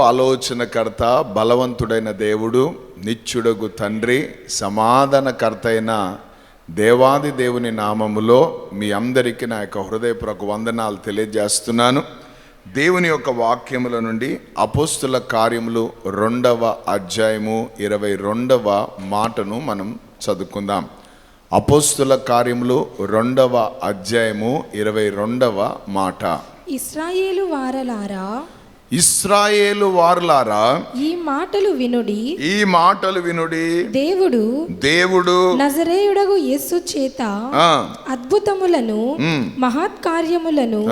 ఆలోచనకర్త బలవంతుడైన దేవుడు నిత్యుడగు తండ్రి సమాధానకర్త అయిన దేవాది దేవుని నామములో మీ అందరికీ నా యొక్క హృదయపూర్వక వందనాలు తెలియజేస్తున్నాను. దేవుని యొక్క వాక్యముల నుండి అపోస్తుల కార్యములు రెండవ అధ్యాయము ఇరవై రెండవ మాటను మనం చదువుకుందాం. అపోస్తుల కార్యములు రెండవ అధ్యాయము ఇరవై రెండవ మాట. ఇస్రాయేలు వారలారా ఇస్రాయేలు వారులారా ఈ మాటలు వినుడి ఈ మాటలు వినుడి దేవుడు దేవుడు నజరేయుడగు యేసు చేత అద్భుతములను మహత్కార్యములను.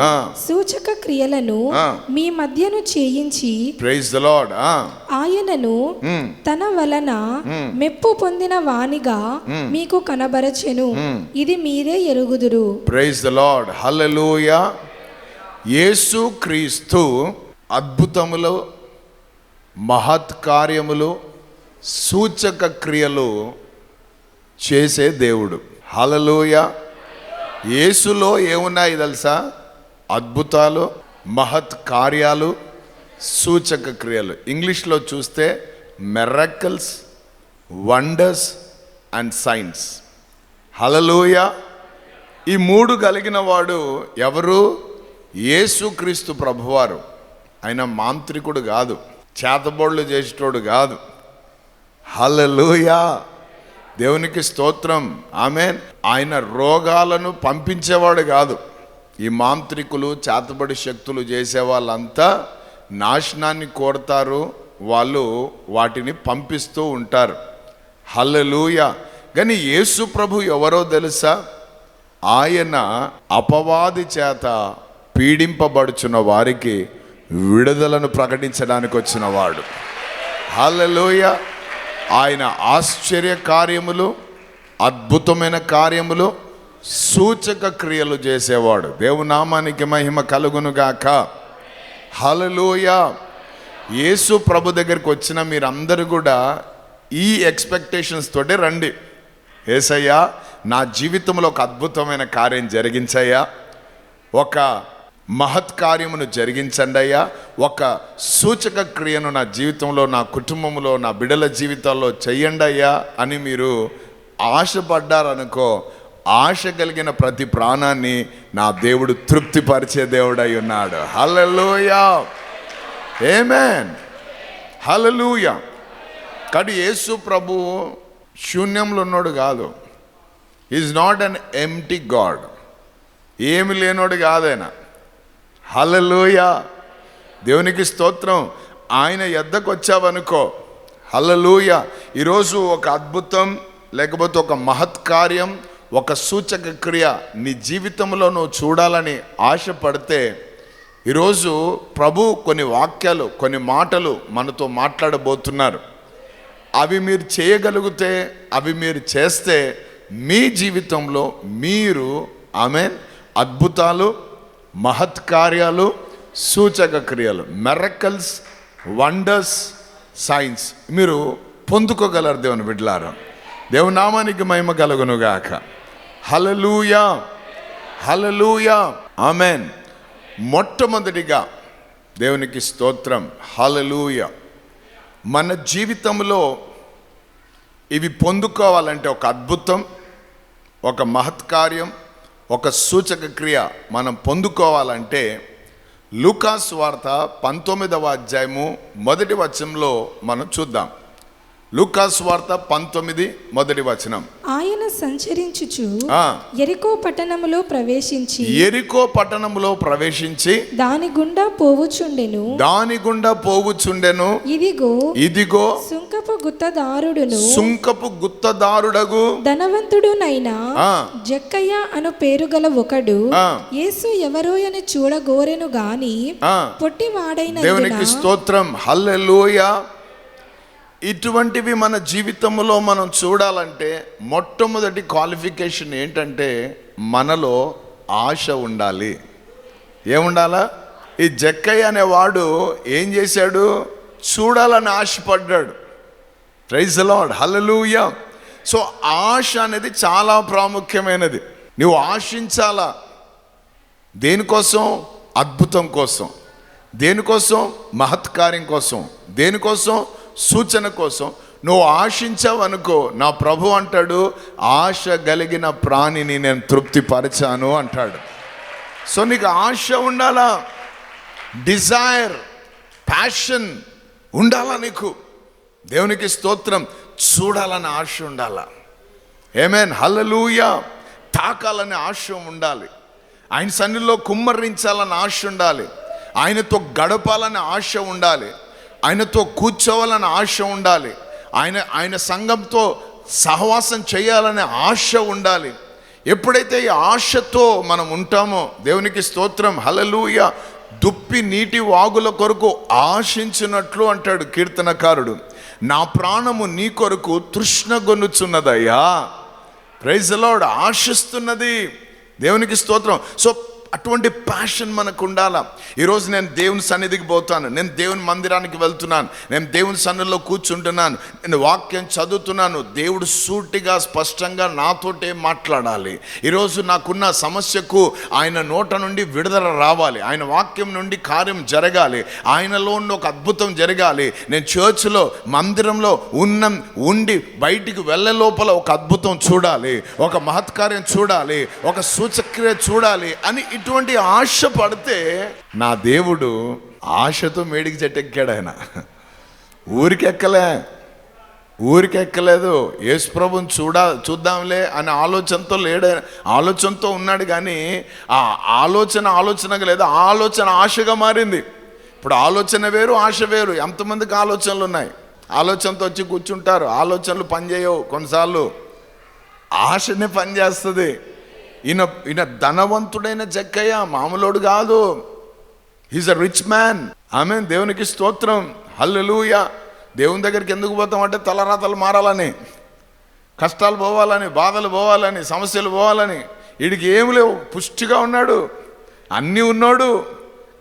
సూచక క్రియలను. మీ మధ్యను చేయించి ప్రైజ్ ద లార్డ్ ఆయనను తన వలన మెప్పు పొందిన వానిగా మీకు కనబరచెను. ఇది మీరే ఎరుగుదురు. Praise the lord hallelujah Yesu Kristu అద్భుతములు మహత్ కార్యములు సూచక క్రియలు చేసే దేవుడు. హలలోయ యేసులో ఏమున్నాయి తెలుసా? అద్భుతాలు మహత్ కార్యాలు సూచక క్రియలు. ఇంగ్లీష్లో చూస్తే మెరకల్స్ వండర్స్ అండ్ సైన్స్ హలలోయ ఈ మూడు కలిగిన వాడు ఎవరు? యేసుక్రీస్తు ప్రభువారు. ఆయన మాంత్రికుడు కాదు చేతబోళ్ళు చేసేటోడు కాదు. హలలుయా దేవునికి స్తోత్రం. ఆమె ఆయన రోగాలను పంపించేవాడు కాదు. ఈ మాంత్రికులు చేతబడి శక్తులు చేసే వాళ్ళంతా నాశనాన్ని కోరతారు. వాళ్ళు వాటిని పంపిస్తూ ఉంటారు. హల్లెలూయ. కానీ యేసు ప్రభు ఎవరో తెలుసా? ఆయన అపవాది చేత పీడింపబడుచున్న వారికి విడుదలను ప్రకటించడానికి వచ్చిన వాడు హలలోయ ఆయన ఆశ్చర్య కార్యములు అద్భుతమైన కార్యములు సూచక క్రియలు చేసేవాడు. దేవునామానికి మహిమ కలుగునుగాక హలలోయ యేసు ప్రభు దగ్గరికి వచ్చిన మీరందరూ కూడా ఈ ఎక్స్పెక్టేషన్స్ తోటే రండి. ఏసయ్యా నా జీవితంలో ఒక అద్భుతమైన కార్యం జరిగించయ్యా. ఒక మహత్ కార్యమును జరిగించండి అయ్యా. ఒక సూచక క్రియను నా జీవితంలో నా కుటుంబంలో నా బిడల జీవితాల్లో చెయ్యండి అయ్యా అని మీరు ఆశపడ్డారనుకో ఆశ కలిగిన ప్రతి ప్రాణాన్ని నా దేవుడు తృప్తిపరిచే దేవుడై ఉన్నాడు. హలలుయా ఏమేన్ హలలుయా కానీ యేసు ప్రభు శూన్యంలో ఉన్నాడు కాదు. Is not an empty god ఏమి లేనోడు కాదైనా హలలోయ దేవునికి స్తోత్రం. ఆయన ఎద్దకు వచ్చావనుకో హలలోయ ఈరోజు ఒక అద్భుతం లేకపోతే ఒక మహత్ కార్యం ఒక సూచక క్రియ నీ జీవితంలో నువ్వు చూడాలని ఆశపడితే ఈరోజు ప్రభు కొన్ని వాక్యాలు కొన్ని మాటలు మనతో మాట్లాడబోతున్నారు. అవి మీరు చేయగలిగితే అవి మీరు చేస్తే మీ జీవితంలో మీరు ఆమె అద్భుతాలు మహత్ కార్యాలు సూచక క్రియలు మెరకల్స్ వండర్స్ సైన్స్ మీరు పొందుకోగలరు దేవుని బిడ్డలారా. దేవునామానికి మహిమ కలుగునుగాక. హలలుయా హలలుయా ఆమెన్ మొట్టమొదటిగా దేవునికి స్తోత్రం. హలలుయా మన జీవితంలో ఇవి పొందుకోవాలంటే ఒక అద్భుతం ఒక మహత్కార్యం ఒక సూచక క్రియ మనం పొందుకోవాలంటే లూకాస్ వార్త పంతొమ్మిదవ అధ్యాయము మొదటి వచనంలో మనం చూద్దాం. లూకాస్ వార్త పంతొమ్మిది మొదటి వచనం. ఆయన సంచరించుచు ఎరికో పట్టణములో ప్రవేశించి ఎరికో పట్టణంలో ప్రవేశించి దాని గుండా పోవుచుండెను. దాని గుండా పోవుచుండెను. ఇదిగో ఇదిగో సుంకపు గుత్తదారుడును సుంకపు గుత్తదారుడగు ధనవంతుడునైన. జక్కయ్య అను పేరు గల ఒకడు. యేసు ఎవరో అని చూడగోరెను గాని పొట్టివాడైన దేవునికి స్తోత్రం. హల్లెలూయ. ఇటువంటివి మన జీవితంలో మనం చూడాలంటే మొట్టమొదటి క్వాలిఫికేషన్ ఏంటంటే మనలో ఆశ ఉండాలి. ఏముండాలా? ఈ జక్కయ్య అనేవాడు ఏం చేశాడు? చూడాలని ఆశపడ్డాడు. ప్రైజ్ లాడ్ హల్లెలూయా సో ఆశ అనేది చాలా ప్రాముఖ్యమైనది. నువ్వు ఆశించాలా? దేనికోసం? అద్భుతం కోసం. దేనికోసం? మహత్కార్యం కోసం. దేనికోసం? సూచన కోసం నువ్వు ఆశించావనుకో నా ప్రభు అంటాడు ఆశ కలిగిన ప్రాణిని నేను తృప్తిపరిచాను అంటాడు. సో నీకు ఆశ ఉండాలా? డిజైర్ ప్యాషన్ ఉండాలా నీకు? దేవునికి స్తోత్రం చూడాలని ఆశ ఉండాలా? ఏమేన్ హల్లెలూయ తాకాలని ఆశ ఉండాలి. ఆయన సన్నిలో కుమ్మరించాలని ఆశ ఉండాలి. ఆయనతో గడపాలని ఆశ ఉండాలి. ఆయనతో కూర్చోవాలని ఆశ ఉండాలి. ఆయన ఆయన సంఘంతో సహవాసం చేయాలనే ఆశ ఉండాలి. ఎప్పుడైతే ఈ ఆశతో మనం ఉంటామో దేవునికి స్తోత్రం హలలుయ దుప్పి నీటి వాగుల కొరకు ఆశించినట్లు అంటాడు కీర్తనకారుడు. నా ప్రాణము నీ కొరకు తృష్ణగొనుచున్నదయ్యా ప్రైజ్ లార్డ్ ఆశిస్తున్నది దేవునికి స్తోత్రం. సో అటువంటి ప్యాషన్ మనకు ఉండాలా? ఈరోజు నేను దేవుని సన్నిధికి పోతాను. నేను దేవుని మందిరానికి వెళ్తున్నాను. నేను దేవుని సన్నిధిలో కూర్చుంటున్నాను. నేను వాక్యం చదువుతున్నాను. దేవుడు సూటిగా స్పష్టంగా నాతోటే మాట్లాడాలి. ఈరోజు నాకున్న సమస్యకు ఆయన నోట నుండి విడుదల రావాలి. ఆయన వాక్యం నుండి కార్యం జరగాలి. ఆయనలో ఉన్న ఒక అద్భుతం జరగాలి. నేను చర్చ్లో మందిరంలో ఉన్న ఉండి బయటికి వెళ్ళే లోపల ఒక అద్భుతం చూడాలి. ఒక మహత్కార్యం చూడాలి. ఒక సూచక్రియ చూడాలి అని ఇటువంటి ఆశ పడితే నా దేవుడు ఆశతో మేడికి చెట్టెక్కాడు ఆయన. ఊరికెక్కలే ఊరికెక్కలేదు. యేసుప్రభుని చూడా చూద్దాంలే అనే ఆలోచనతో లేడే. ఆలోచనతో ఉన్నాడు కానీ ఆ ఆలోచన ఆలోచనగా లేదు ఆలోచన ఆశగా మారింది. ఇప్పుడు ఆలోచన వేరు ఆశ వేరు. ఎంతమందికి ఆలోచనలు ఉన్నాయి? ఆలోచనతో వచ్చి కూర్చుంటారు. ఆలోచనలు పనిచేయవు కొన్నిసార్లు. ఆశనే పనిచేస్తుంది. ఈయన ఈయన ధనవంతుడైన జక్కయ్య మామూలోడు కాదు. హీస్ అ రిచ్ మ్యాన్ ఆమె దేవునికి స్తోత్రం. హల్లెలూయ దేవుని దగ్గరికి ఎందుకు పోతామంటే తలరాతలు మారాలని కష్టాలు పోవాలని బాధలు పోవాలని సమస్యలు పోవాలని. వీడికి ఏమి లేవు. పుష్టిగా ఉన్నాడు. అన్నీ ఉన్నాడు.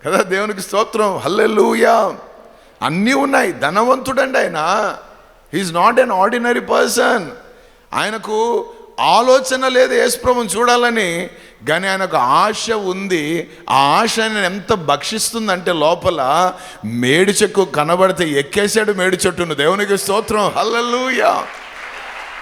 కదా దేవునికి స్తోత్రం. హల్లెలూయ అన్నీ ఉన్నాయి. ధనవంతుడండి ఆయన. He is not an ordinary person ఆయనకు ఆలోచన లేదు యేసుప్రభుని చూడాలని కానీ ఒక ఆశ ఉంది. ఆ ఆశ ఆయన ఎంత భక్షిస్తుందంటే లోపల మేడి చెక్కు కనబడితే ఎక్కేశాడు మేడి చెట్టును. దేవునికి స్తోత్రం. హల్లెలూయా.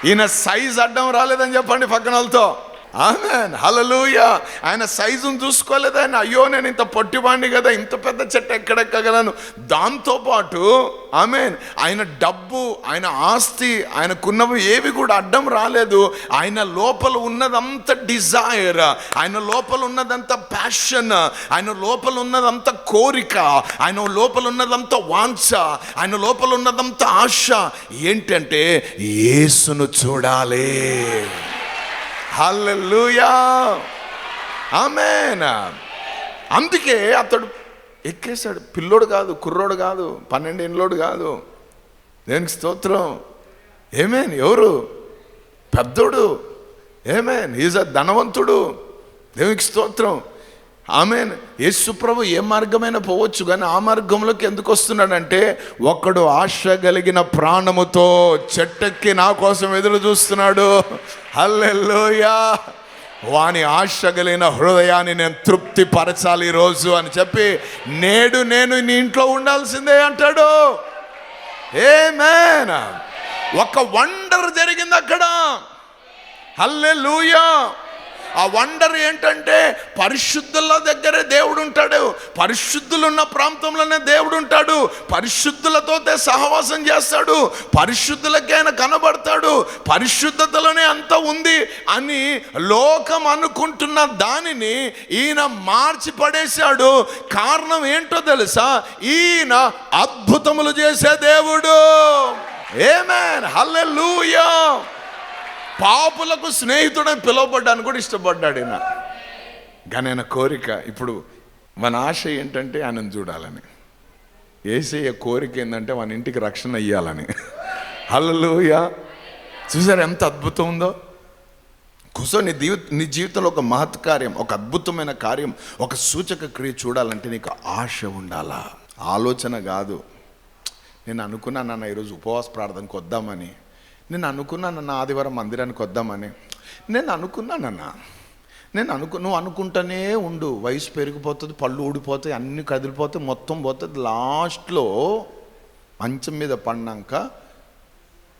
ఈయన సైజ్ అడ్డం రాలేదని చెప్పండి పక్కన వాళ్ళతో. ఆమెన్. హలలుయ ఆయన సైజును చూసుకోలేదు ఆయన అయ్యో నేను ఇంత పొట్టివాణ్ణి కదా ఇంత పెద్ద చెట్టు ఎక్కడెక్కగలను? దాంతోపాటు ఆమెన్ ఆయన డబ్బు ఆయన ఆస్తి ఆయనకున్నవి ఏవి కూడా అడ్డం రాలేదు. ఆయన లోపల ఉన్నదంతా డిజైర్ ఆయన లోపల ఉన్నదంతా ప్యాషన్ ఆయన లోపల ఉన్నదంతా కోరిక ఆయన లోపల ఉన్నదంతా వాంఛ ఆయన లోపల ఉన్నదంతా ఆశ. ఏంటంటే యేసును చూడాలి. హల్లెలూయా. ఆమెనా. అందుకే అతడు ఎక్కేశాడు. పిల్లోడు కాదు కుర్రోడు కాదు పన్నెండేళ్ళోడు కాదు. దేనికి స్తోత్రం. ఏమేన్ ఎవరు? పెద్దోడు. ఏమేన్ ఈజ్ అ ధనవంతుడు. దేవునికి స్తోత్రం. ఆమె యేసుప్రభు ఏ మార్గమైనా పోవచ్చు కానీ ఆ మార్గంలోకి ఎందుకు వస్తున్నాడంటే ఒకడు ఆశ కలిగిన ప్రాణముతో చెట్టెక్కి నా కోసం ఎదురు చూస్తున్నాడు. హల్లెల్లోయా వాని ఆశ కలిగిన హృదయాన్ని నేను తృప్తి పరచాలి ఈరోజు అని చెప్పి నేడు నేను నీ ఇంట్లో ఉండాల్సిందే అంటాడు. ఏ ఒక వండర్ జరిగింది అక్కడ. హల్లెలూయా. ఆ వండర్ ఏంటంటే పరిశుద్ధుల దగ్గరే దేవుడు ఉంటాడు పరిశుద్ధులు ఉన్న ప్రాంతంలోనే దేవుడు ఉంటాడు పరిశుద్ధులతో సహవాసం చేస్తాడు. పరిశుద్ధులకైనా కనబడతాడు. పరిశుద్ధతలోనే అంత ఉంది అని లోకం అనుకుంటున్న దానిని ఈయన మార్చి పడేశాడు. కారణం ఏంటో తెలుసా? ఈయన అద్భుతములు చేసే దేవుడు. ఏమేన్ హల్లెలూయా పాపులకు స్నేహితుడని పిలువబడ్డాను కూడా ఇష్టపడ్డాడు ఈయన. కానీ ఆయన కోరిక ఇప్పుడు మన ఆశ ఏంటంటే ఆయనను చూడాలని. ఏసయ్య కోరిక ఏంటంటే మన ఇంటికి రక్షణ ఇయ్యాలని. హల్లెలూయా. చూసారు ఎంత అద్భుతం ఉందో? కుసో నీ దీవి నీ జీవితంలో ఒక మహత్ కార్యం ఒక అద్భుతమైన కార్యం ఒక సూచక క్రియ చూడాలంటే నీకు ఆశ ఉండాలా? ఆలోచన కాదు. నేను అనుకున్నానన్న ఈరోజు ఉపవాస ప్రార్థనకు వద్దామని. నేను అనుకున్నానన్న ఆదివారం మందిరానికి వద్దామని. నేను అనుకున్నానన్న. నేను అనుకు నువ్వు అనుకుంటానే ఉండు. వయసు పెరిగిపోతుంది పళ్ళు ఊడిపోతాయి అన్ని కదిలిపోతాయి మొత్తం పోతుంది. లాస్ట్లో మంచం మీద పడినాక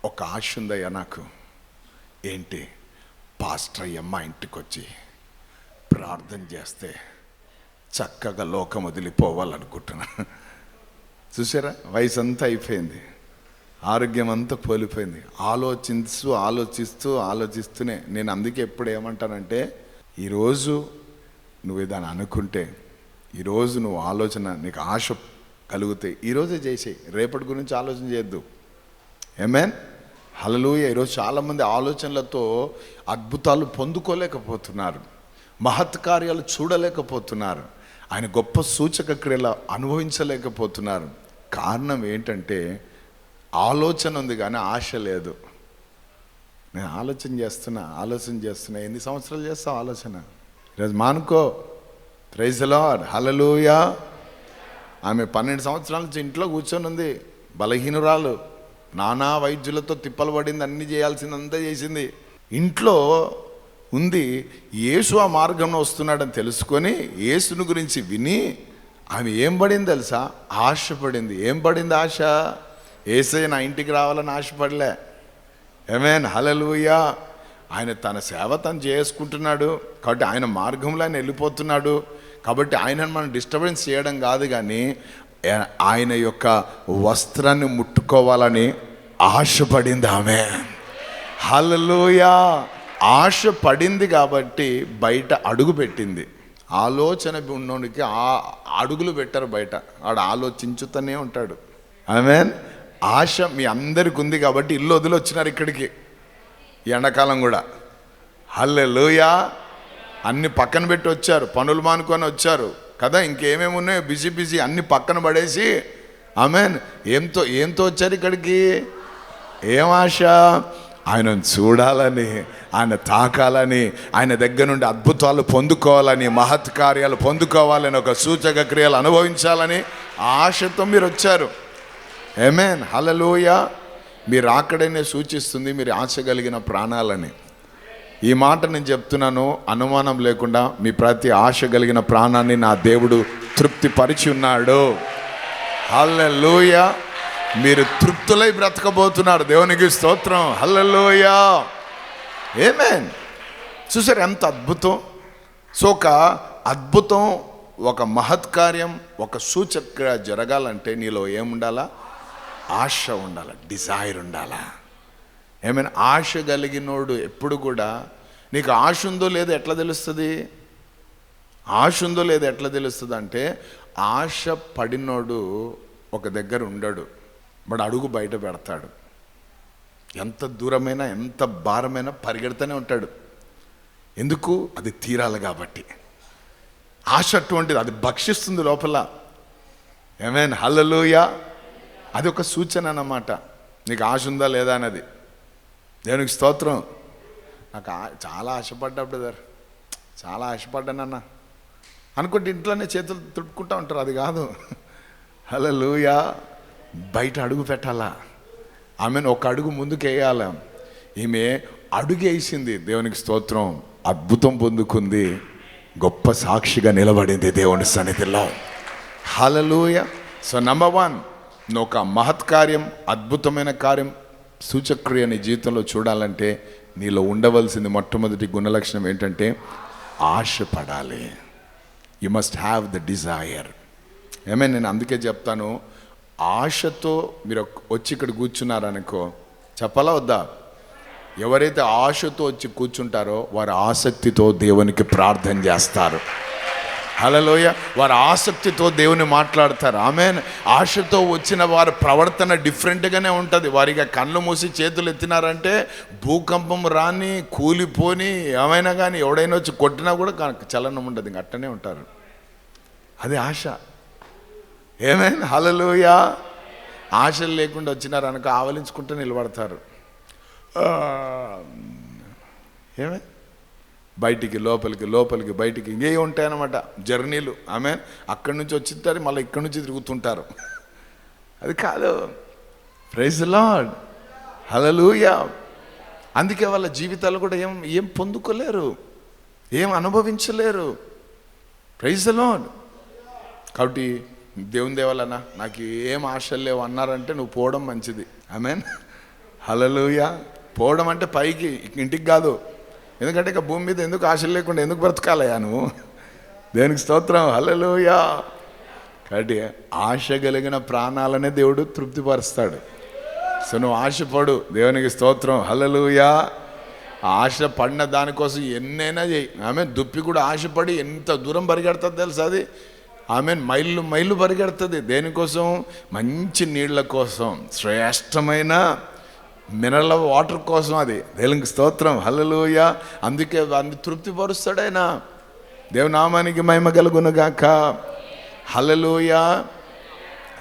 ఒక ఆశ ఉందయ్యా నాకు. ఏంటి? పాస్టర్ అయ్య మా ఇంటికి వచ్చి ప్రార్థన చేస్తే చక్కగా లోకం వదిలిపోవాలనుకుంటున్నా. చూసారా? వయసు అంతా అయిపోయింది. ఆరోగ్యం అంతా కోల్పోయింది. ఆలోచిస్తూ ఆలోచిస్తూ ఆలోచిస్తూనే. నేను అందుకే ఎప్పుడు ఏమంటానంటే ఈరోజు నువ్వు ఏదైనా అనుకుంటే ఈరోజు నువ్వు ఆలోచన నీకు ఆశ కలిగితే ఈరోజే చేసేయి. రేపటి గురించి ఆలోచన చేయొద్దు. ఏమేన్ హలలుయ ఈరోజు చాలామంది ఆలోచనలతో అద్భుతాలు పొందుకోలేకపోతున్నారు. మహత్కార్యాలు చూడలేకపోతున్నారు. ఆయన గొప్ప సూచక క్రియలు అనుభవించలేకపోతున్నారు. కారణం ఏంటంటే ఆలోచన ఉంది కానీ ఆశ లేదు. నేను ఆలోచన చేస్తున్నా ఆలోచన చేస్తున్నా. ఎన్ని సంవత్సరాలు చేస్తావు ఆలోచన? ఈరోజు మానుకో. ప్రైజ్ లాడ్ హలలుయా ఆమె పన్నెండు సంవత్సరాల నుంచి ఇంట్లో కూర్చొని ఉంది. బలహీనురాలు. నానా వైద్యులతో తిప్పలు పడింది అన్ని చేయాల్సిందంతా చేసింది. ఇంట్లో ఉంది. యేసు ఆ మార్గంలో వస్తున్నాడని తెలుసుకొని యేసుని గురించి విని ఆమె ఏం పడింది తెలుసా? ఆశ పడింది. ఏం పడింది ఆశ? ఏసయ్య నా ఇంటికి రావాలని ఆశపడలే. ఏమేన్ హలలుయా ఆయన తన సేవ తను చేసుకుంటున్నాడు. కాబట్టి ఆయన మార్గంలో ఆయన వెళ్ళిపోతున్నాడు. కాబట్టి ఆయనను మనం డిస్టర్బెన్స్ చేయడం కాదు కానీ ఆయన యొక్క వస్త్రాన్ని ముట్టుకోవాలని ఆశపడింది ఆమె. హలలుయా ఆశ పడింది కాబట్టి బయట అడుగు పెట్టింది. ఆలోచన ఉన్నోడికి ఆ అడుగులు పెట్టారు బయట. ఆడు ఆలోచించుతూనే ఉంటాడు. ఆమెన్ ఆశ మీ అందరికి ఉంది కాబట్టి ఇల్లు వదిలి వచ్చినారు ఇక్కడికి ఎండాకాలం కూడా. హల్లెలూయా. అన్ని పక్కన పెట్టి వచ్చారు. పనులు మానుకొని వచ్చారు. కదా ఇంకేమేమి ఉన్నాయో బిజీ బిజీ అన్ని పక్కన పడేసి. ఆమెన్. ఏంతో ఏంతో వచ్చారు ఇక్కడికి? ఏం ఆశ? ఆయనను చూడాలని ఆయన తాకాలని ఆయన దగ్గర నుండి అద్భుతాలు పొందుకోవాలని మహత్ కార్యాలు పొందుకోవాలని ఒక సూచక క్రియలు అనుభవించాలని ఆశతో మీరు వచ్చారు. ఏమేన్ హలలోయ మీరు అక్కడనే సూచిస్తుంది మీరు ఆశ కలిగిన ప్రాణాలని. ఈ మాట నేను చెప్తున్నాను అనుమానం లేకుండా మీ ప్రతి ఆశ కలిగిన ప్రాణాన్ని నా దేవుడు తృప్తిపరిచి ఉన్నాడు. హల్లెలూయ మీరు తృప్తులై బ్రతకబోతున్నారు. దేవునికి స్తోత్రం. హల్లెలూయ ఏమేన్ చూసారు ఎంత అద్భుతం? సో ఒక అద్భుతం ఒక మహత్కార్యం ఒక సూచక జరగాలంటే నీలో ఏముండాలా? ఆశ ఉండాలా? డిజైర్ ఉండాలా? ఏమైనా ఆశ కలిగినోడు ఎప్పుడు కూడా నీకు ఆశ ఉందో లేదో ఎట్లా తెలుస్తుంది? ఆశ ఉందో లేదో ఎట్లా తెలుస్తుంది అంటే ఆశ పడినోడు ఒక దగ్గర ఉండడు వాడు అడుగు బయట పెడతాడు. ఎంత దూరమైనా ఎంత భారమైనా పరిగెడుతూనే ఉంటాడు. ఎందుకు? అది తీరాలి కాబట్టి. ఆశ అటువంటిది అది భక్షిస్తుంది లోపల. ఏమైనా హల్లలోయ అది ఒక సూచన అన్నమాట. నీకు ఆశ ఉందా లేదా అన్నది. దేవునికి స్తోత్రం. నాకు ఆ- చాలా ఆశపడ్డా బ్రదర్. చాలా ఆశపడ్డానన్న అనుకుంటే ఇంట్లోనే చేతులు తుట్టుకుంటా ఉంటారు అది కాదు. హలో లూయ బయట అడుగు పెట్టాలా? ఆమెను ఒక అడుగు ముందుకేయాల. ఈమె అడుగు వేసింది దేవునికి స్తోత్రం. అద్భుతం పొందుకుంది. గొప్ప సాక్షిగా నిలబడింది దేవుని సన్నిధిలో. హలలుయ సో నంబర్ వన్ ఒక మహత్ కార్యం అద్భుతమైన కార్యం. సూచక్రియ నీ జీవితంలో చూడాలంటే నీలో ఉండవలసింది మొట్టమొదటి గుణలక్షణం ఏంటంటే ఆశపడాలి. You must have the desire ఏమే నేను అందుకే చెప్తాను ఆశతో మీరు వచ్చి ఇక్కడ కూర్చున్నారనుకో చెప్పాలా వద్దా? ఎవరైతే ఆశతో వచ్చి కూర్చుంటారో వారు ఆసక్తితో దేవునికి ప్రార్థన చేస్తారు. హలలోయ వారు ఆసక్తితో దేవుని మాట్లాడతారు. ఆమె ఆశతో వచ్చిన వారి ప్రవర్తన డిఫరెంట్గానే ఉంటుంది. వారిగా కళ్ళు మూసి చేతులు ఎత్తినారంటే భూకంపం రాని కూలిపోని ఏమైనా కానీ ఎవడైనా వచ్చి కొట్టినా కూడా చలనం ఉండదు. ఇంక అట్టనే ఉంటారు. అది ఆశ. ఏమైంది హలలోయ ఆశలు లేకుండా వచ్చినారనుకో ఆవలించుకుంటూ నిలబడతారు. ఏమైంది ఏమే? బయటికి లోపలికి లోపలికి బయటికి ఇంకే ఉంటాయన్నమాట. జర్నీలు ఆమె అక్కడి నుంచి వచ్చింటారు మళ్ళీ ఇక్కడి నుంచి తిరుగుతుంటారు. అది కాదు. ప్రైజ్ లాడ్ హలలుయా అందుకే వాళ్ళ జీవితాలు కూడా ఏం ఏం పొందుకోలేరు ఏం అనుభవించలేరు. ప్రైజ్ లాడ్ కాబట్టి దేవుని దేవాలన్నా నాకు ఏం ఆశలు లేవు అన్నారంటే నువ్వు పోవడం మంచిది. ఐ మీన్ హలలుయా పోవడం అంటే పైకి ఇంటికి కాదు. ఎందుకంటే ఇక భూమి మీద ఎందుకు ఆశలు లేకుండా ఎందుకు బ్రతకాలయా నువ్వు? దేనికి స్తోత్రం? హలలుయా కాబట్టి ఆశ కలిగిన ప్రాణాలనే దేవుడు తృప్తిపరుస్తాడు. సో నువ్వు ఆశపడు దేవునికి స్తోత్రం. హలలుయా ఆశ పడిన దానికోసం ఎన్నైనా చేయి. ఆమె దుప్పి కూడా ఆశపడి ఎంత దూరం పరిగెడుతుంది తెలుసా అది? ఆమె మైళ్ళు మైళ్ళు పరిగెడుతుంది. దేనికోసం? మంచి నీళ్ళ కోసం. శ్రేష్టమైన మినరల్ వాటర్ కోసం అది. దేవునికి స్తోత్రం. హలలుయ అందుకే అందు తృప్తిపరుస్తాడైనా. దేవునామానికి మహిమ కలుగునుగాక. హలలుయ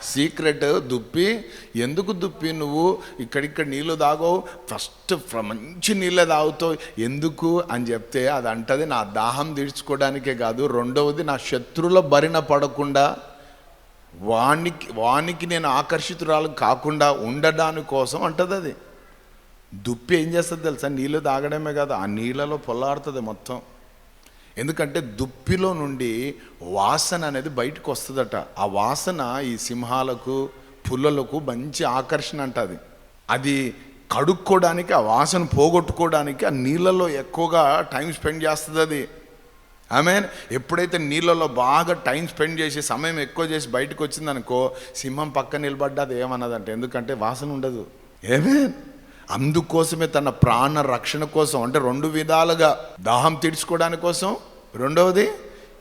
సీక్రెట్ దుప్పి. ఎందుకు దుప్పి నువ్వు? ఇక్కడిక్కడ నీళ్ళు తాగవు. ఫస్ట్ మంచి నీళ్ళే తాగుతావు. ఎందుకు? అని చెప్తే అది అంటది నా దాహం తీర్చుకోవడానికే కాదు. రెండవది నా శత్రువుల బరిన పడకుండా వానికి వానికి నేను ఆకర్షితురాలు కాకుండా ఉండడాని కోసం అంటది అది దుప్పి ఏం చేస్తుంది తెలుసా? నీళ్ళు తాగడమే కాదు ఆ నీళ్ళలో పొల్లాడుతుంది మొత్తం. ఎందుకంటే దుప్పిలో నుండి వాసన అనేది బయటకు వస్తుందట. ఆ వాసన ఈ సింహాలకు పుల్లలకు మంచి ఆకర్షణ అంట అది. అది కడుక్కోవడానికి ఆ వాసన పోగొట్టుకోవడానికి ఆ నీళ్ళలో ఎక్కువగా టైం స్పెండ్ చేస్తుంది అది. ఆమె ఎప్పుడైతే నీళ్ళలో బాగా టైం స్పెండ్ చేసి సమయం ఎక్కువ చేసి బయటకు వచ్చిందనుకో సింహం పక్క నిలబడ్డా అది ఏమన్నదంటే. ఎందుకంటే వాసన ఉండదు. ఏమేన్ అందుకోసమే తన ప్రాణ రక్షణ కోసం అంటే రెండు విధాలుగా దాహం తీర్చుకోవడానికి కోసం రెండవది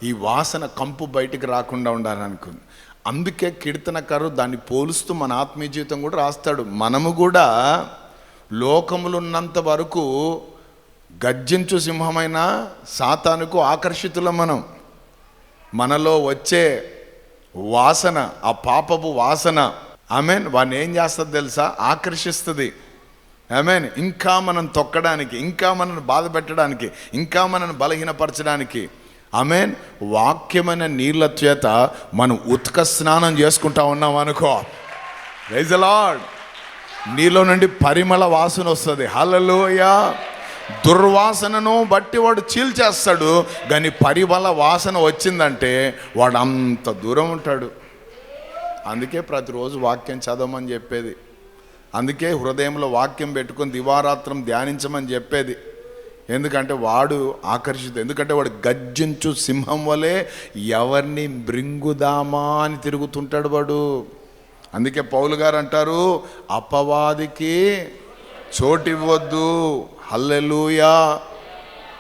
ఈ వాసన కంపు బయటికి రాకుండా ఉండాలనుకుంది అందుకే కీర్తనకారు దాన్ని పోలుస్తూ మన ఆత్మీయ జీవితం కూడా రాస్తాడు. మనము కూడా లోకములు ఉన్నంత వరకు గర్జించు సింహమైన సాతానుకు ఆకర్షితులం మనం. మనలో వచ్చే వాసన ఆ పాపపు వాసన ఆమెన్ వాడిని ఏం చేస్తుంది తెలుసా? ఆకర్షిస్తుంది. ఆమెన్ ఇంకా మనం తొక్కడానికి ఇంకా మనల్ని బాధ పెట్టడానికి ఇంకా మనల్ని బలహీనపరచడానికి. ఆమెన్ వాక్యమైన నీళ్ళ చేత మనం ఉత్క స్నానం చేసుకుంటా ఉన్నాం అనుకో. రైజ్ లాడ్ నీలో నుండి పరిమళ వాసన వస్తుంది. హల్లలోయ దుర్వాసనను బట్టి వాడు చీల్చేస్తాడు కానీ పరిమళ వాసన వచ్చిందంటే వాడు అంత దూరం ఉంటాడు. అందుకే ప్రతిరోజు వాక్యం చదవమని చెప్పేది. అందుకే హృదయంలో వాక్యం పెట్టుకొని దివారాత్రం ధ్యానించమని చెప్పేది. ఎందుకంటే వాడు ఆకర్షిత ఎందుకంటే వాడు గర్జించు సింహం వలె ఎవరిని మృంగుదామా అని తిరుగుతుంటాడు వాడు. అందుకే పౌలు గారు అంటారు అపవాదికి చోటివ్వద్దు. హల్లెలూయా.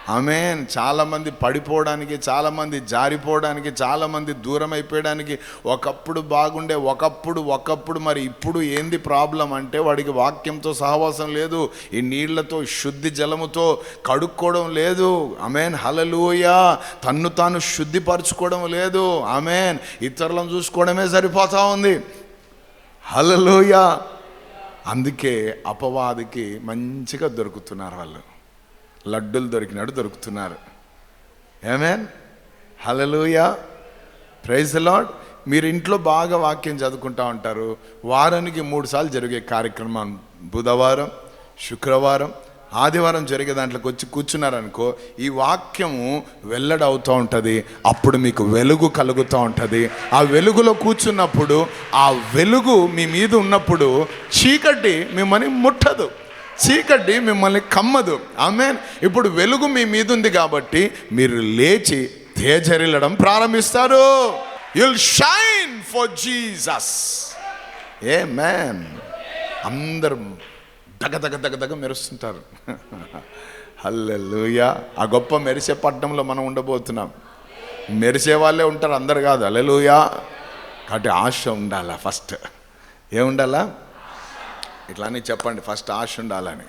ఆమె చాలామంది పడిపోవడానికి చాలామంది జారిపోవడానికి చాలామంది దూరం అయిపోయడానికి ఒకప్పుడు బాగుండే ఒకప్పుడు ఒకప్పుడు మరి ఇప్పుడు ఏంది ప్రాబ్లం అంటే వాడికి వాక్యంతో సహవాసం లేదు ఈ నీళ్ళతో శుద్ధి జలముతో కడుక్కోవడం లేదు. ఆమెన్. హలలుయ తన్ను తాను శుద్ధిపరచుకోవడం లేదు. ఆమెన్. ఇతరులను చూసుకోవడమే సరిపోతా ఉంది. హలలోయ అందుకే అపవాదికి మంచిగా దొరుకుతున్నారు వాళ్ళు. లడ్డులు దొరికినట్టు దొరుకుతున్నారు. ఏమేన్ హలలుయా ప్రైజ్ లాడ్ మీరు ఇంట్లో బాగా వాక్యం చదువుకుంటా ఉంటారు. వారానికి మూడు సార్లు జరిగే కార్యక్రమం బుధవారం శుక్రవారం ఆదివారం జరిగే దాంట్లోకి వచ్చి కూర్చున్నారనుకో ఈ వాక్యము వెల్లడి అవుతూ ఉంటుంది. అప్పుడు మీకు వెలుగు కలుగుతూ ఉంటుంది. ఆ వెలుగులో కూర్చున్నప్పుడు ఆ వెలుగు మీ మీద ఉన్నప్పుడు చీకటి మిమ్మల్ని ముట్టదు. చీకటి మిమ్మల్ని కమ్మదు. ఆమె ఇప్పుడు వెలుగు మీ మీద ఉంది కాబట్టి మీరు లేచి తేజరిల్లడం ప్రారంభిస్తారు. You'll shine for Jesus a man అందరు దగ దగ దగ దగ మెరుస్తుంటారు. హల్లెలూయా ఆ గొప్ప మెరిసే పట్టణంలో మనం ఉండబోతున్నాం. మెరిసే వాళ్ళే ఉంటారు అందరు కాదు. అల్లెలుయా కాబట్టి ఆశ ఉండాలా ఫస్ట్ ఏముండాలా? ఇట్లానే చెప్పండి ఫస్ట్ ఆశ ఉండాలని.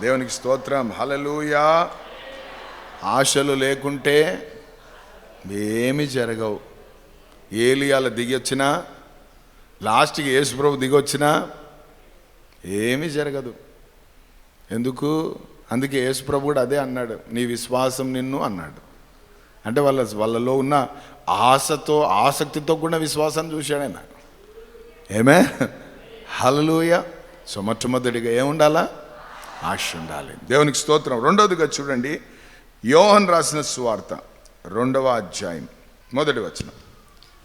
దేవునికి స్తోత్రం హలలుయా ఆశలు లేకుంటే ఏమి జరగవు. ఏలియాల దిగొచ్చినా లాస్ట్కి యేసుప్రభు దిగొచ్చినా ఏమీ జరగదు. ఎందుకు? అందుకే యేసుప్రభు కూడా అదే అన్నాడు నీ విశ్వాసం నిన్ను అన్నాడు. అంటే వాళ్ళ వాళ్ళలో ఉన్న ఆశతో ఆసక్తితో కూడా విశ్వాసం చూశాడు ఆయన. ఏమే హలలుయ సో మొట్టమొదటిగా ఏముండాలా? ఆశ ఉండాలి. దేవునికి స్తోత్రం. రెండవదిగా చూడండి యోహన్ రాసిన సువార్త రెండవ అధ్యాయం మొదటి వచనం.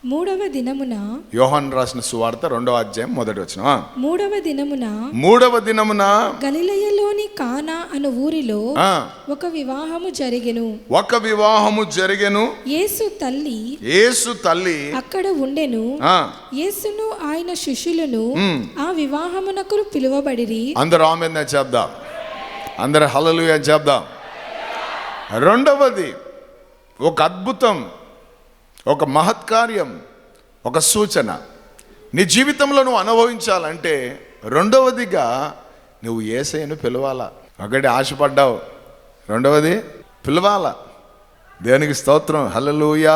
మూడవ దినమున యోహన్ రాసిన సువార్త రెండవ అధ్యాయం మొదటి వచనం ఆ. మూడవ దినమున మూడవ దినమున గలిలయలోని కానా అను ఊరిలో ఒక వివాహము జరిగెను. ఒక వివాహము జరిగెను. యేసు తల్లి యేసు తల్లి అక్కడ ఉండెను. యేసును ఆయన శిష్యులను. ఆ వివాహమునకు పిలువబడిరి. అందరూ ఆమె చెప్దాం. అందరు హలలు చెప్దాం. రెండవది ఒక అద్భుతం. ఒక మహత్కార్యం ఒక సూచన. నీ జీవితంలో నువ్వు అనుభవించాలంటే రెండవదిగా నువ్వు ఏసైను పిలవాలా? ఒకటి ఆశపడ్డావు రెండవది పిలవాలా? దేవునికి స్తోత్రం. హలలుయా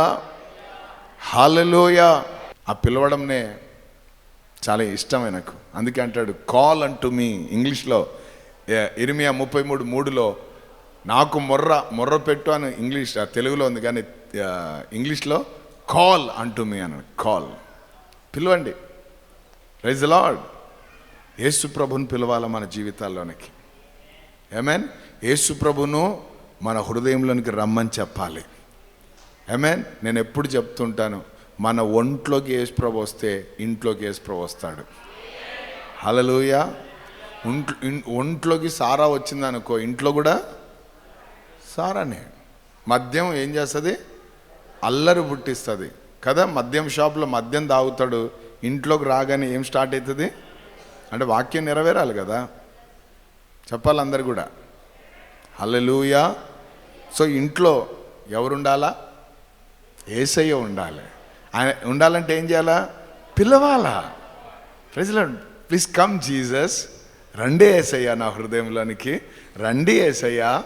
హలలుయా ఆ పిలవడంనే చాలా ఇష్టమే నాకు. అందుకే అంటాడు కాల్ అంటూ మీ ఇంగ్లీష్లో ఇరిమియా ముప్పై మూడు మూడులో నాకు మొర్ర మొర్ర పెట్టు అని ఇంగ్లీష్ ఆ, తెలుగులో ఉంది కానీ ఇంగ్లీష్లో కాల్ అంటూ మీ అని కాల్ పిలవండి. రైజ్ లాడ్ యేసు ప్రభుని పిలవాలి మన జీవితాల్లోనికి? ఏమేన్ యేసు ప్రభును మన హృదయంలోనికి రమ్మని చెప్పాలి. ఏమేన్ నేను ఎప్పుడు చెప్తుంటాను మన ఒంట్లోకి యేసు ప్రభు వస్తే ఇంట్లోకి యేసు ప్రభు వస్తాడు. హలలుయ ఒంట్లో ఒంట్లోకి సారా వచ్చిందనుకో ఇంట్లో కూడా సారానే. మద్యం ఏం చేస్తుంది? అల్లరి పుట్టిస్తుంది. కదా మద్యం షాప్లో మద్యం తాగుతాడు ఇంట్లోకి రాగానే ఏం స్టార్ట్ అవుతుంది అంటే వాక్యం నెరవేరాలి కదా. చెప్పాలి అందరు కూడా. హల్లెలూయా. సో ఇంట్లో ఎవరుండాలా ఏసయ్య ఉండాలి. ఆయన ఉండాలంటే ఏం చేయాలా? పిలవాలా. ప్రజలు ప్లీజ్ కమ్ జీసస్ రండి ఏసయ్య నా హృదయంలోనికి. రండి ఏసయ్య.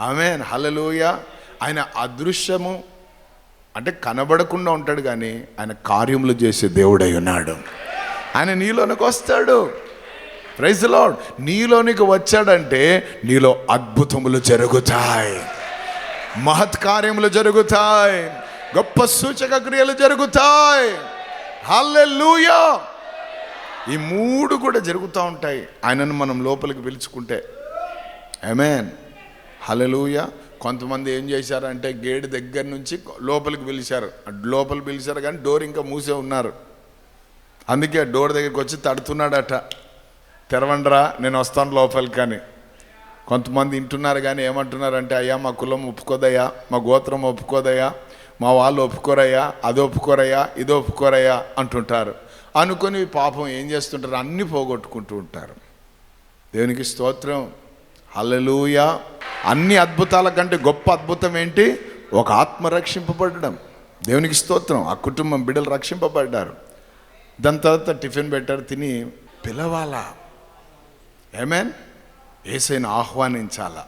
ఆమె హలలుయ ఆయన అదృశ్యము. అంటే కనబడకుండా ఉంటాడు కానీ ఆయన కార్యములు చేసే దేవుడై ఉన్నాడు. ఆయన నీలోనికి వస్తాడు. ప్రైజ్ లాడ్ నీలోనికి వచ్చాడంటే నీలో అద్భుతములు జరుగుతాయి. మహత్కార్యములు జరుగుతాయి. గొప్ప సూచక క్రియలు జరుగుతాయి. హల్లెలూయా ఈ మూడు కూడా జరుగుతూ ఉంటాయి. ఆయనను మనం లోపలికి పిలుచుకుంటే. ఐ మీన్ హల్లెలూయ కొంతమంది ఏం చేశారంటే గేట్ దగ్గర నుంచి లోపలికి పిలిచారు. లోపల పిలిచారు కానీ డోర్ ఇంకా మూసే ఉన్నారు. అందుకే డోర్ దగ్గరికి వచ్చి తడుతున్నాడట. తెరవండ్రా నేను వస్తాను లోపలికి కానీ కొంతమంది వింటున్నారు కానీ ఏమంటున్నారంటే అయ్యా మా కులం ఒప్పుకోదయ్యా మా గోత్రం ఒప్పుకోదయ్యా మా వాళ్ళు ఒప్పుకోరయ్యా అది ఒప్పుకోరయ్యా ఇది ఒప్పుకోరయ్యా అంటుంటారు. అనుకొని పాపం ఏం చేస్తుంటారు? అన్నీ పోగొట్టుకుంటూ ఉంటారు. దేవునికి స్తోత్రం. హల్లెలూయా. అన్ని అద్భుతాల కంటే గొప్ప అద్భుతం ఏంటి? ఒక ఆత్మ రక్షింపబడడం. దేవునికి స్తోత్రం. ఆ కుటుంబం బిడ్డలు రక్షింపబడ్డారు. దాని తర్వాత టిఫిన్ పెట్టారు తిని పిలవాలా? ఏమేన్ ఏసైను ఆహ్వానించాలా?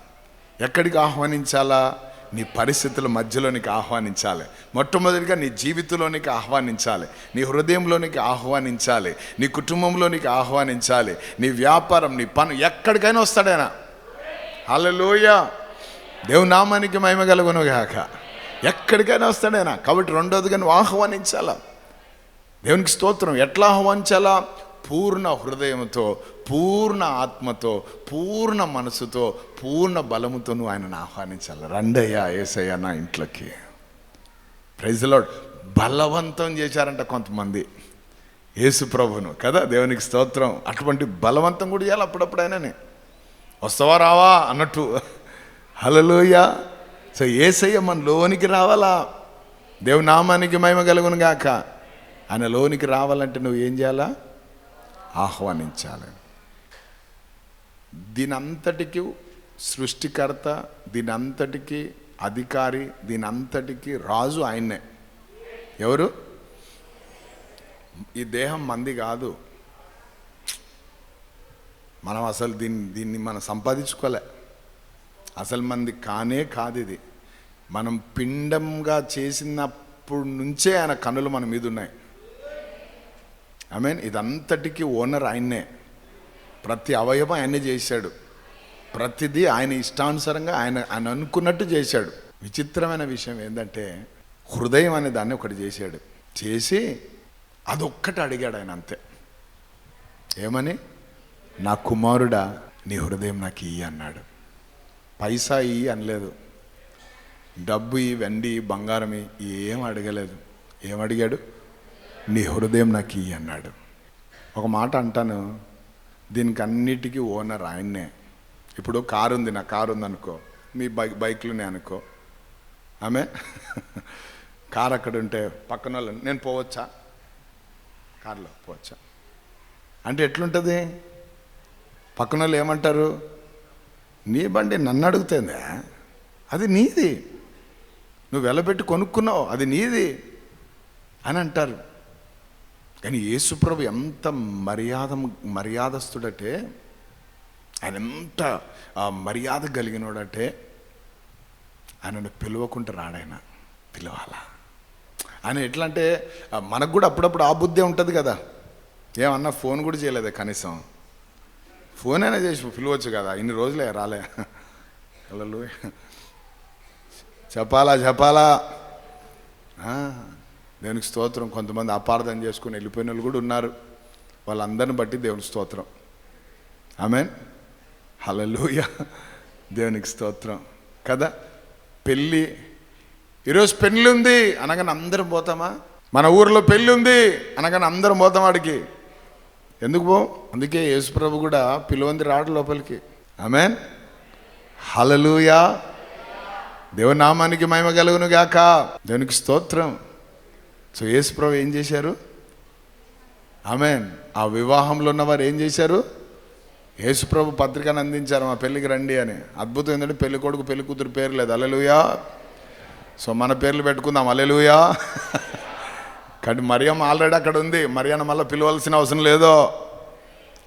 ఎక్కడికి ఆహ్వానించాలా? నీ పరిస్థితుల మధ్యలోనికి ఆహ్వానించాలి. మొట్టమొదటిగా నీ జీవితంలోనికి ఆహ్వానించాలి. నీ హృదయంలోనికి ఆహ్వానించాలి. నీ కుటుంబంలోనికి ఆహ్వానించాలి. నీ వ్యాపారం నీ పను ఎక్కడికైనా వస్తాడైనా? హల్లెలూయ. దేవుని నామానికి మహిమ కలుగును గాక. ఎక్కడికైనా వస్తాడైనా? కాబట్టి రెండోదిగా నువ్వు ఆహ్వానించాలా? దేవునికి స్తోత్రం. ఎట్లా ఆహ్వానించాలా? పూర్ణ హృదయంతో పూర్ణ ఆత్మతో పూర్ణ మనసుతో పూర్ణ బలముతో నువ్వు ఆయనను ఆహ్వానించాలి? రండయ్యా ఏసయ్యా నా ఇంట్లోకి. ప్రైజ్లో బలవంతం చేశారంట కొంతమంది. యేసు ప్రభును కదా? దేవునికి స్తోత్రం. అటువంటి బలవంతం కూడా చేయాలి? అప్పుడప్పుడైనానే వస్తావా రావా అన్నట్టు. హలలోయ సో ఏసయ్య మన లోనికి రావాలా? దేవుని నామానికి మహిమ కలుగును గాక. ఆయన లోనికి రావాలంటే నువ్వు ఏం చేయాలా? ఆహ్వానించాలి. దీనంతటికి సృష్టికర్త దీనంతటికి అధికారి దీనంతటికి రాజు ఆయన్నే. ఎవరు? ఈ దేహం మంది కాదు. మనం అసలు దీన్ని దీన్ని మనం సంపాదించుకోలే. అసలు మంది కానే కాదు ఇది. మనం పిండంగా చేసినప్పుడు నుంచే ఆయన కన్నులు మన మీద ఉన్నాయి ఐ మీన్ ఇదంతటికి ఓనర్ ఆయన్నే. ప్రతి అవయవం ఆయనే చేశాడు. ప్రతిదీ ఆయన ఇష్టానుసారంగా ఆయన ఆయన అనుకున్నట్టు చేశాడు. విచిత్రమైన విషయం ఏంటంటే హృదయం అనే దాన్ని ఒకటి చేశాడు. చేసి అదొక్కటి అడిగాడు ఆయన అంతే. ఏమని? నా కుమారుడా నీ హృదయం నాకు ఇయ్యి అన్నాడు. పైసా ఇయ్యి అనలేదు. డబ్బు ఈ వెండి బంగారం ఏం అడగలేదు. ఏం అడిగాడు? నీ హృదయం నాకు ఇయ్యి అన్నాడు. ఒక మాట అంటాను దీనికి అన్నిటికీ ఓనర్ ఆయన్నే. ఇప్పుడు కారు ఉంది నా కారు ఉంది అనుకో మీ బైక్ బైక్లునే అనుకో. ఆమె? కారు అక్కడ ఉంటే పక్కన వాళ్ళు నేను పోవచ్చా? కారులో పోవచ్చా? అంటే ఎట్లుంటుంది? పక్కన వాళ్ళు ఏమంటారు? నీ బండి నన్ను అడుగుతుందా అది నీది. నువ్వు వెలబెట్టి కొనుక్కున్నావు అది నీది అని అంటారు. కానీ యేసుప్రభు ఎంత మర్యాద మర్యాదస్తుడటే ఆయన ఎంత మర్యాద కలిగినోడటే ఆయనను పిలవకుండా రాడాయన పిలవాలా? ఆయన ఎట్లా అంటే మనకు కూడా అప్పుడప్పుడు ఆ బుద్ధి ఉంటుంది కదా. ఏమన్నా ఫోన్ కూడా చేయలేదే కనీసం. ఫోన్ అయినా చేసి పిలవచ్చు కదా ఇన్ని రోజులే రాలే. కళ్ళు చెప్పాలా చెప్పాలా? దేవునికి స్తోత్రం. కొంతమంది అపార్థం చేసుకుని వెళ్ళిపోయిన వాళ్ళు కూడా ఉన్నారు. వాళ్ళందరిని బట్టి దేవుని స్తోత్రం. ఆమెన్. హల్లెలూయ. దేవునికి స్తోత్రం. కదా? పెళ్ళి. ఈరోజు పెళ్ళి ఉంది అనగానే అందరం పోతామా? మన ఊర్లో పెళ్ళి ఉంది అనగానే అందరం పోతాం వాడికి ఎందుకు పో? అందుకే యేసుప్రభు కూడా పిలువంది రాడు లోపలికి. ఆమెన్ హలలుయా దేవుని నామానికి మహిమ కలుగును గాక. దేవునికి స్తోత్రం. సో యేసుప్రభు ఏం చేశారు? ఆమెన్ ఆ వివాహంలో ఉన్నవారు ఏం చేశారు? యేసుప్రభు పత్రికను అందించారు మా పెళ్ళికి రండి అని. అద్భుతం ఏంటంటే పెళ్ళి కొడుకు పెళ్ళి కూతురు పేరు లేదు. అల్లెలుయా సో మన పేర్లు పెట్టుకుందాం. అల్లెలుయా కానీ మరియమ్మ ఆల్రెడీ అక్కడ ఉంది. మరియన్న మళ్ళీ పిలవాల్సిన అవసరం లేదో.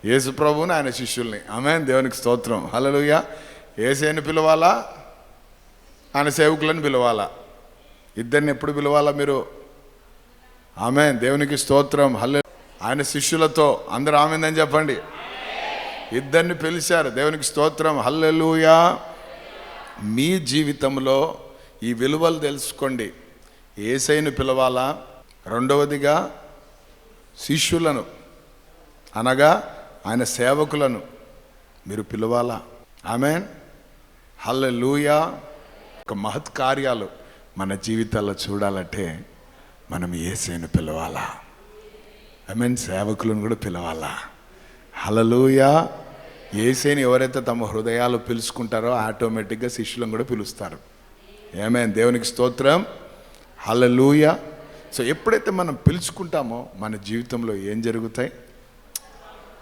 యేసు ప్రభువుని ఆయన శిష్యుల్ని. ఆమె దేవునికి స్తోత్రం. హలలుగా ఏసేని పిలవాలా? ఆయన సేవకులను పిలవాలా? ఇద్దరిని ఎప్పుడు పిలవాలా మీరు? ఆమె దేవునికి స్తోత్రం. హల్లె ఆయన శిష్యులతో అందరూ ఆమెందని చెప్పండి. ఇద్దరిని పిలిచారు. దేవునికి స్తోత్రం. హల్లెలుయా. మీ జీవితంలో ఈ విలువలు తెలుసుకోండి. ఏసైను పిలవాలా? రెండవదిగా శిష్యులను అనగా ఆయన సేవకులను మీరు పిలవాలా? ఆమెన్. హల్ల లూయా ఒక మహత్ కార్యాలు మన జీవితాల్లో చూడాలంటే మనం ఏసేను పిలవాలా? ఐ మీన్ సేవకులను కూడా పిలవాలా? హలలుయా ఏసైని ఎవరైతే తమ హృదయాలు పిలుచుకుంటారో ఆటోమేటిక్గా శిష్యులను కూడా పిలుస్తారు. ఏమే దేవునికి స్తోత్రం. హలలుయా సో ఎప్పుడైతే మనం పిలుచుకుంటామో మన జీవితంలో ఏం జరుగుతాయి?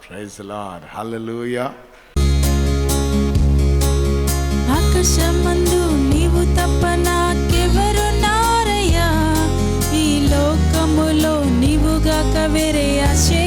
ప్రైజ్ లార్ హలలుయా ఆకాశమందు నీవు తప్ప నాకెవరున్నారయ్యా ఈ లోకములో నీవుగాక వేరే ఆశే